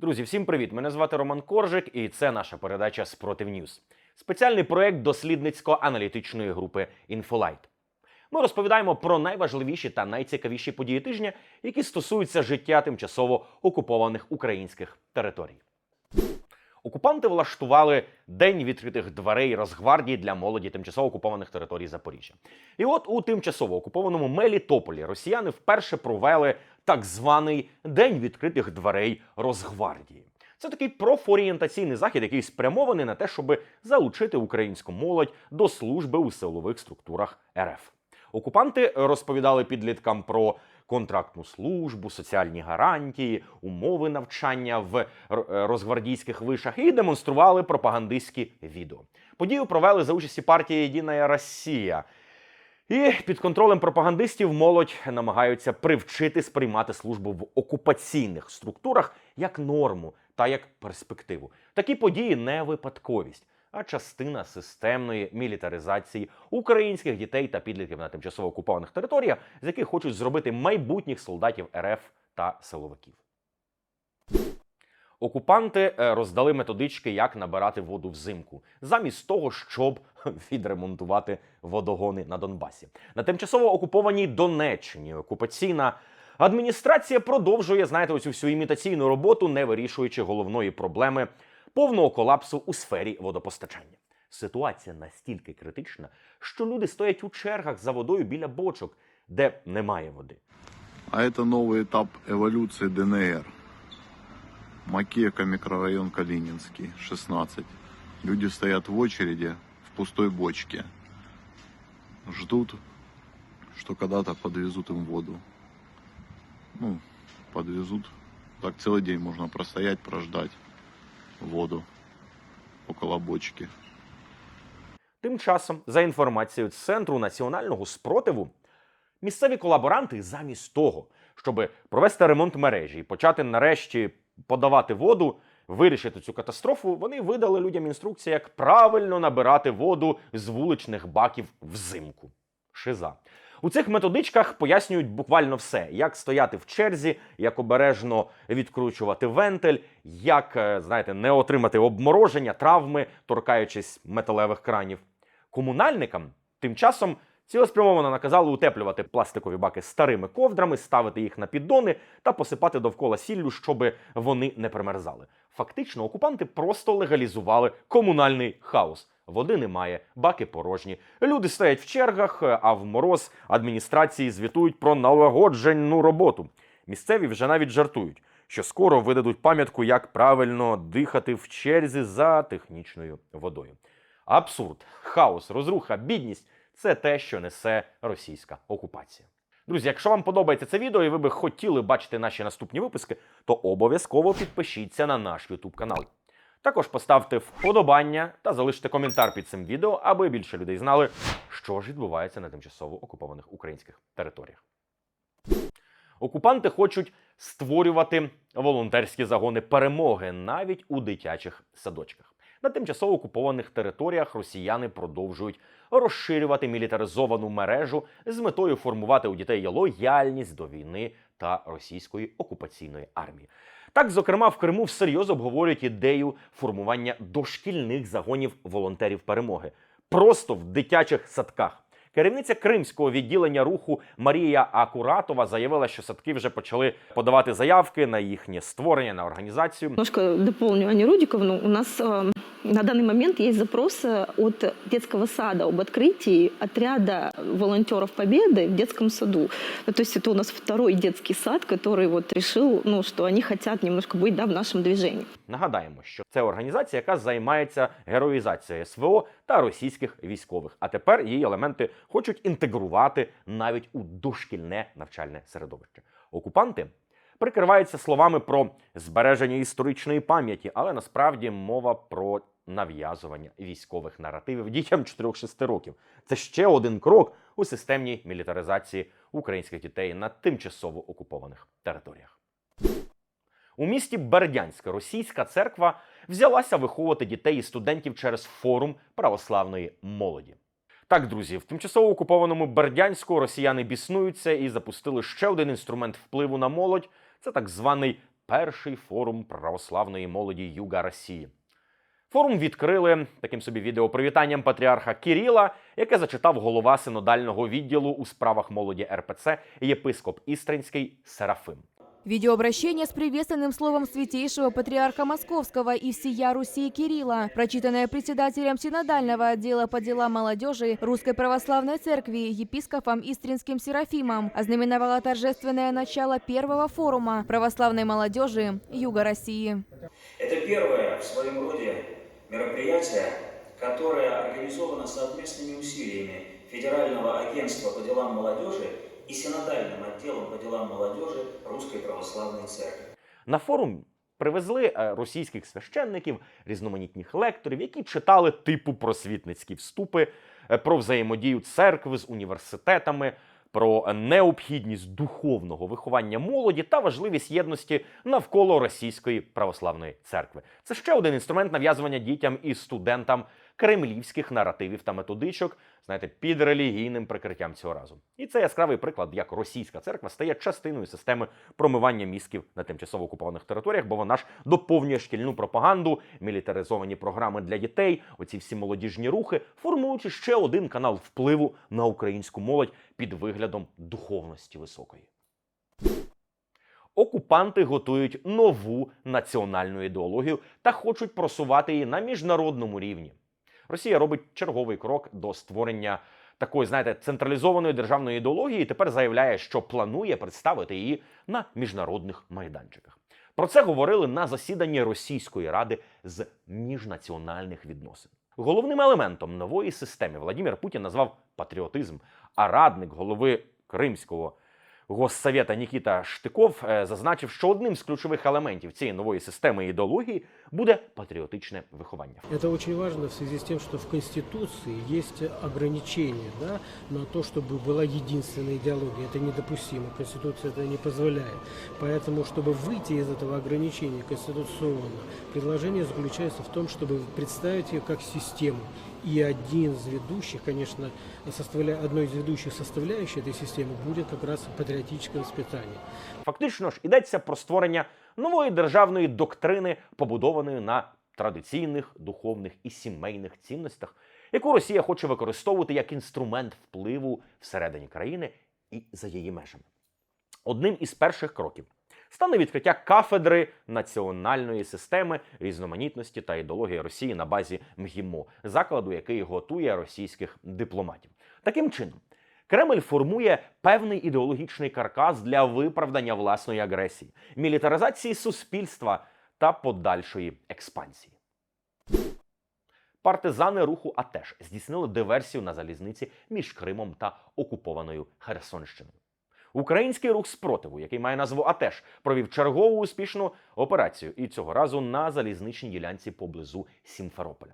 Друзі, всім привіт! Мене звати Роман Коржик, і це наша передача Спротив Ньюз. Спеціальний проект дослідницько-аналітичної групи Інфолайт. Ми розповідаємо про найважливіші та найцікавіші події тижня, які стосуються життя тимчасово окупованих українських територій. Окупанти влаштували день відкритих дверей Росгвардії для молоді тимчасово окупованих територій Запоріжжя. І от у тимчасово окупованому Мелітополі росіяни вперше провели так званий День відкритих дверей Росгвардії. Це такий профорієнтаційний захід, який спрямований на те, щоб залучити українську молодь до служби у силових структурах РФ. Окупанти розповідали підліткам про контрактну службу, соціальні гарантії, умови навчання в розгвардійських вишах і демонстрували пропагандистські відео. Подію провели за участі партії Єдина Росія. І під контролем пропагандистів молодь намагаються привчити сприймати службу в окупаційних структурах як норму та як перспективу. Такі події не випадковість, а частина системної мілітаризації українських дітей та підлітків на тимчасово окупованих територіях, з яких хочуть зробити майбутніх солдатів РФ та силовиків. Окупанти е, роздали методички, як набирати воду взимку, замість того, щоб відремонтувати водогони на Донбасі. На тимчасово окупованій Донеччині окупаційна адміністрація продовжує, знаєте, оцю всю імітаційну роботу, не вирішуючи головної проблеми повного колапсу у сфері водопостачання. Ситуація настільки критична, що люди стоять у чергах за водою біля бочок, де немає води. А это новый этап эволюции ДНР. Макеевка, микрорайон Калининский, 16. Люди стоят в очереди в пустой бочке. Ждут, что когда-то подвезут им воду. Ну, подвезут. Так целый день можно простоять, прождать воду около бочки. Тим часом, за інформацією Центру національного спротиву, місцеві колаборанти замість того, щоб провести ремонт мережі і почати нарешті подавати воду, вирішити цю катастрофу, вони видали людям інструкції, як правильно набирати воду з вуличних баків взимку. Шиза. У цих методичках пояснюють буквально все: як стояти в черзі, як обережно відкручувати вентиль, як е, знаєте, не отримати обмороження, травми, торкаючись металевих кранів. Комунальникам тим часом цілеспрямовано наказали утеплювати пластикові баки старими ковдрами, ставити їх на піддони та посипати довкола сіллю, щоб вони не примерзали. Фактично, окупанти просто легалізували комунальний хаос. Води немає, баки порожні. Люди стоять в чергах, а в мороз адміністрації звітують про налагоджену роботу. Місцеві вже навіть жартують, що скоро видадуть пам'ятку, як правильно дихати в черзі за технічною водою. Абсурд, хаос, розруха, бідність це те, що несе російська окупація. Друзі, якщо вам подобається це відео і ви би хотіли бачити наші наступні випуски, то обов'язково підпишіться на наш YouTube канал. Також поставте вподобання та залиште коментар під цим відео, аби більше людей знали, що ж відбувається на тимчасово окупованих українських територіях. Окупанти хочуть створювати волонтерські загони перемоги навіть у дитячих садочках. На тимчасово окупованих територіях росіяни продовжують розширювати мілітаризовану мережу з метою формувати у дітей лояльність до війни та російської окупаційної армії. Так, зокрема, в Криму всерйоз обговорюють ідею формування дошкільних загонів волонтерів перемоги просто в дитячих садках. Керівниця кримського відділення руху Марія Акуратова заявила, що садки вже почали подавати заявки на їхнє створення на організацію. Немножко дополню Аню Рудиковну. У нас э, на данный момент есть запросы от детского сада об открытии отряда волонтеров Победы в детском саду. Ну, то есть это у нас второй детский сад, который вот решил, ну, что они хотят немножко быть да, в нашем движении. Нагадаємо, що це організація, яка займається героїзацією СВО та російських військових. А тепер її елементи хочуть інтегрувати навіть у дошкільне навчальне середовище. Окупанти прикриваються словами про збереження історичної пам'яті, але насправді мова про нав'язування військових наративів дітям 4-6 років. Це ще один крок у системній мілітаризації українських дітей на тимчасово окупованих територіях. У місті Бердянське російська церква взялася виховувати дітей і студентів через форум православної молоді. Так, друзі, в тимчасово окупованому Бердянську росіяни біснуються і запустили ще один інструмент впливу на молодь. Це так званий перший форум православної молоді Юга Росії. Форум відкрили таким собі відеопривітанням патріарха Кіріла, яке зачитав голова синодального відділу у справах молоді РПЦ єпископ Істринський Серафим. Видеообращение с приветственным словом святейшего патриарха Московского и всея Руси Кирилла, прочитанное председателем синодального отдела по делам молодежи Русской Православной Церкви епископом Истринским Серафимом, ознаменовало торжественное начало первого форума православной молодежи Юга России. Это первое в своем роде мероприятие, которое организовано совместными усилиями Федерального агентства по делам молодежи и Синодальным отделом по делам молодежи Русской Православной Церкви. На форум привезли е, російських священників, різноманітних лекторів, які читали типу просвітницькі вступи е, про взаємодію церкви з університетами, про необхідність духовного виховання молоді та важливість єдності навколо російської православної церкви. Це ще один інструмент нав'язування дітям і студентам кремлівських наративів та методичок, знаєте, під релігійним прикриттям цього разу. І це яскравий приклад, як російська церква стає частиною системи промивання мізків на тимчасово окупованих територіях, бо вона ж доповнює шкільну пропаганду, мілітаризовані програми для дітей, оці всі молодіжні рухи, формуючи ще один канал впливу на українську молодь під виглядом духовності високої. Окупанти готують нову національну ідеологію та хочуть просувати її на міжнародному рівні. Росія робить черговий крок до створення такої, знаєте, централізованої державної ідеології. і Тепер заявляє, що планує представити її на міжнародних майданчиках. Про це говорили на засіданні Російської ради з міжнаціональних відносин. Головним елементом нової системи Владимир Путін назвав патріотизм, а радник голови Кримського госсовета Нікіта Штиков е, зазначив, що одним з ключових елементів цієї нової системи ідеології буде патріотичне виховання. Это очень важно в связи с тем, что в Конституции есть ограничения да, на то, чтобы была единственная идеология. Это недопустимо. Конституция это не позволяет. Поэтому, чтобы выйти из этого ограничения конституционно, предложение заключается в том, чтобы представить ее как систему. И один из ведущих, конечно, составля... одной из ведущих составляющих этой системы будет как раз патриотическое воспитание. Фактично ж йдеться про створення нової державної доктрини, побудованої на традиційних духовних і сімейних цінностях, яку Росія хоче використовувати як інструмент впливу всередині країни і за її межами. Одним із перших кроків стане відкриття кафедри національної системи різноманітності та ідеології Росії на базі МГІМО, закладу, який готує російських дипломатів. Таким чином, Кремль формує певний ідеологічний каркас для виправдання власної агресії, мілітаризації суспільства та подальшої експансії. Партизани руху АТЕШ здійснили диверсію на залізниці між Кримом та окупованою Херсонщиною. Український рух спротиву, який має назву АТЕШ, провів чергову успішну операцію і цього разу на залізничній ділянці поблизу Сімферополя.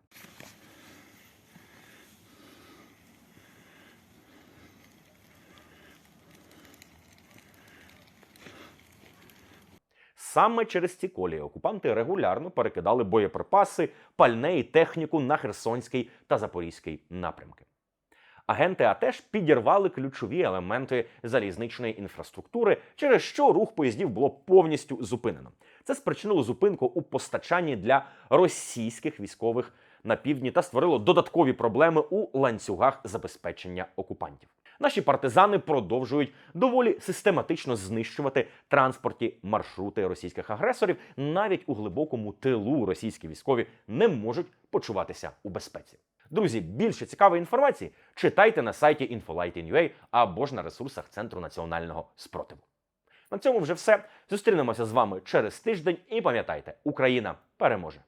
Саме через ці колії окупанти регулярно перекидали боєприпаси, пальне і техніку на Херсонський та Запорізький напрямки. Агенти АТЕШ підірвали ключові елементи залізничної інфраструктури, через що рух поїздів було повністю зупинено. Це спричинило зупинку у постачанні для російських військових на півдні та створило додаткові проблеми у ланцюгах забезпечення окупантів. Наші партизани продовжують доволі систематично знищувати транспортні маршрути російських агресорів. Навіть у глибокому тилу російські військові не можуть почуватися у безпеці. Друзі, більше цікавої інформації читайте на сайті Infolight.in.ua або ж на ресурсах Центру національного спротиву. На цьому вже все. Зустрінемося з вами через тиждень і пам'ятайте, Україна переможе!